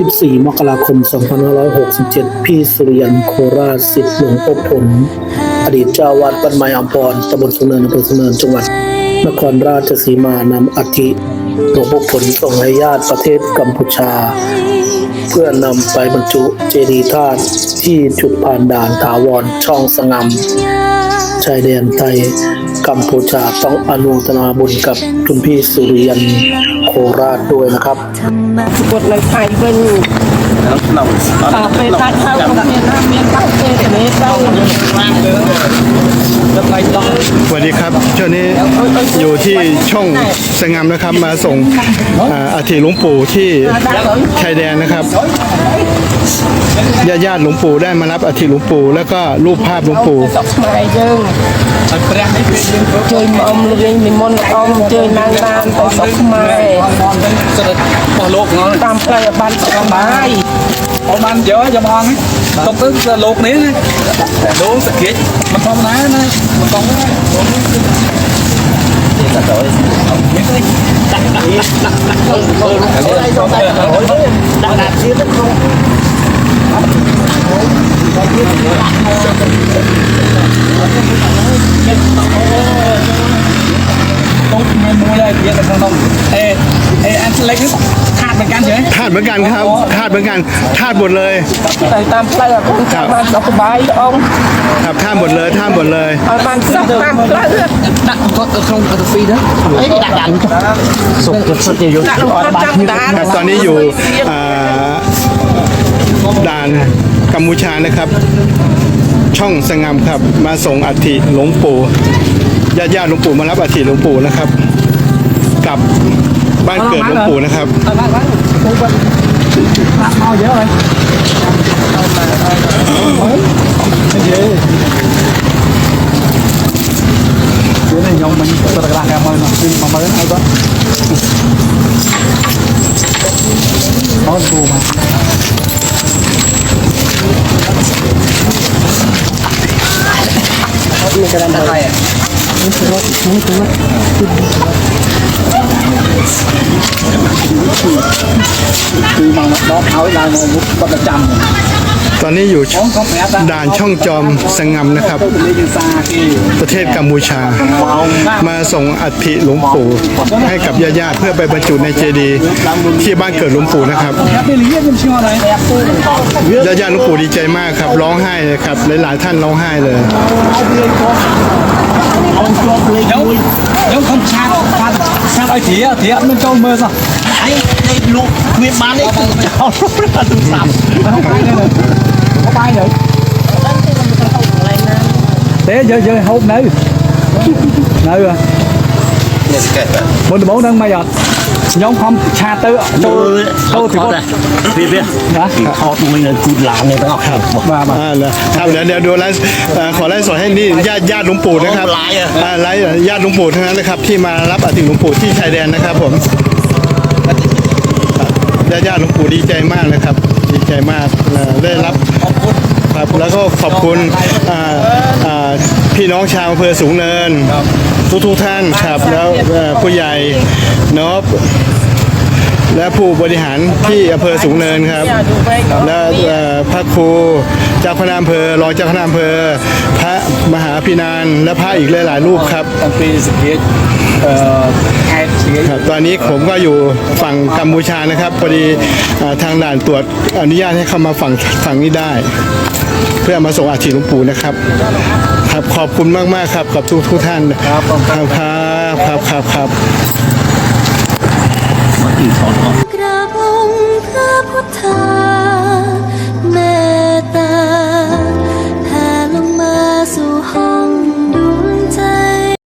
24 มกราคม 2567 พี่สุริยันโคราชสิทธิ์หลวงพ่อผล อดีตเจ้าวัดวัดไม้อัมพรตำบลสุเนินอำเภอสุเนินจังหวัด นครราชสีมานำอัฐิหลวงพ่อผลส่งให้ญาติประเทศกัมพูชา เพื่อนำไปบรรจุเจดีย์ธาตุที่จุดผ่านด่านถาวรช่องสงามชายแดนไทย กัมพูชาต้องอนุทนาบุญกับคุณพี่สุริยันโคราชด้วยนะครับ กดไลค์ไปเบิ้ล ពេលថាថាក្នុងមានណាមានបោកទេទេទៅ สวัสดีครับช่วงนี้อยู่ที่ช่องสงามนะครับ มาส่งอ่าอาถิหลวงปู่ที่ชายแดนนะครับญาติญาติๆหลวงปู่ได้มารับอาถิหลวงปู่ แล้วก็รูปภาพหลวงปู่ ស្រុកខ្មែរយើងជួយមកអមលវិញនិមន្តអមជួយណាងបានទៅស្រុកខ្មែរ សិទ្ធិរបស់លោកហ្នឹង តាមផ្លូវឲ្យបានសុខសប្បាយ អត់បានយកយកផងទុកទៅលោកនេះលោកសក្កិច្ចមិនធម្មតាណាមិនต้องណា ต้องมีมวยอะไรเยอะกันต้องเอเอ อันเล็กนี่ขาดเหมือนกันใช่ไหม ธาตุเหมือนกันครับธาตุเหมือนกันธาตุหมดเลย ទៅតាមផ្លូវឲ្យបានចាំបានសុខសប្បាយអង ครับธาតុหมดเลยธาตุหมดเลย ឲ្យបានសុខតាមផ្លូវ ដាក់គាត់ទៅក្នុងកាហ្វេណា អីដាក់ដាក់សុខសុខយកដាក់លោកចាំតា ครับตอนนี้อยู่อ่าด่านกัมพูชานะครับ ช่องสงามครับ มาส่งอัฐิหลวงปู่ญาติญาติๆหลวงปู่มารับอัฐิหลวงปู่นะครับกลับ บ้านเกิดหลวงปู่นะครับไปไปไปปู่ไปรับเาเยอะไลยเยอ่เยอะใยองมันตระกร้าแมาเนะซึ่งมาเล่นไอ้ก็เอาดูมามีกระดานอะไรอะมีานมีา เอาได้เลยมุกประจำตอนนี้อยู่ของเขาแพ้ตาด่านช่องจอมสงามนะครับตัวนี้ยังซาที่ประเทศกัมพูชา มาส่งอัฐิหลวงปู่ให้กับญาติญาติๆเพื่อไปบรรจุในเจดีย์ที่บ้านเกิดหลวงปู่นะครับแค่ไปเลี้ยงยังเชื่ออะไรญาติญาติๆหลวงปู่ดีใจมากครับ ร้องไห้เลยครับหลายๆท่านร้องไห้เลยเดี๋ยวเดี๋ยวคำชาช ឲ្យជ្រាជ្រាមិនចូលមើលសោះអីគេលក់គ្មានបានទេចោលអត់សាប់បាយបាយទៅទេយើយើហូបនៅនៅហ៎នេះស្កេតមុនដំបូងដឹងមិនអត់ เขาไปเลยเต้เยอะเยอะ hộp nữa nữa rồi เนี่ยสเก็ต một bố nâng mày giọt nhóm không cha tư โด tôi ย tôi เขา thì แต่ có พี่พี่ hả เขาตรงนี้เลยกูหลานเนี่ยต้องเอาครับ và mà อ่าแล้วครับเดี๋ยวเดี๋ยวดูไลฟ์เอ่อขอไลฟ์สดให้นี่ญาติญาติหลวงปู่นะครับไลฟ์อะอ่าไลฟ์ญาติหลวงปู่ทั้งนั้นนะครับที่มารับอาทิหลวงปู่ที่ชายแดนนะครับผมญาติญาติหลวงปู่ดีใจมากนะครับ ดีใจมากเอ่อได้รับครับแล้วก็ขอบคุณอ่าอ่าพี่น้องชาวอำเภอสูงเนินทุกทุกๆท่านครับแล้วเอ่อผู้ใหญ่เนอบและผู้บริหารที่อำเภอสูงเนินครับ และพระครูเจ้าคณะอำเภอรองเจ้าคณะอำเภอ พระมหาพินานและพระอีกหลายๆรูปครับครับตอนนี้ผมก็อยู่ฝั่งกัมพูชานะครับพอดีทางด่านตรวจอนุญาตให้เข้ามาฝั่งฝั่งนี้ได้ เพื่อมาส่งอาทิหลวงปู่นะครับ ครับขอบคุณมากๆครับกับทุกทุกท่านครับครับครับครับ ครับมาตีสอนก่อนกระบองพระพุทธ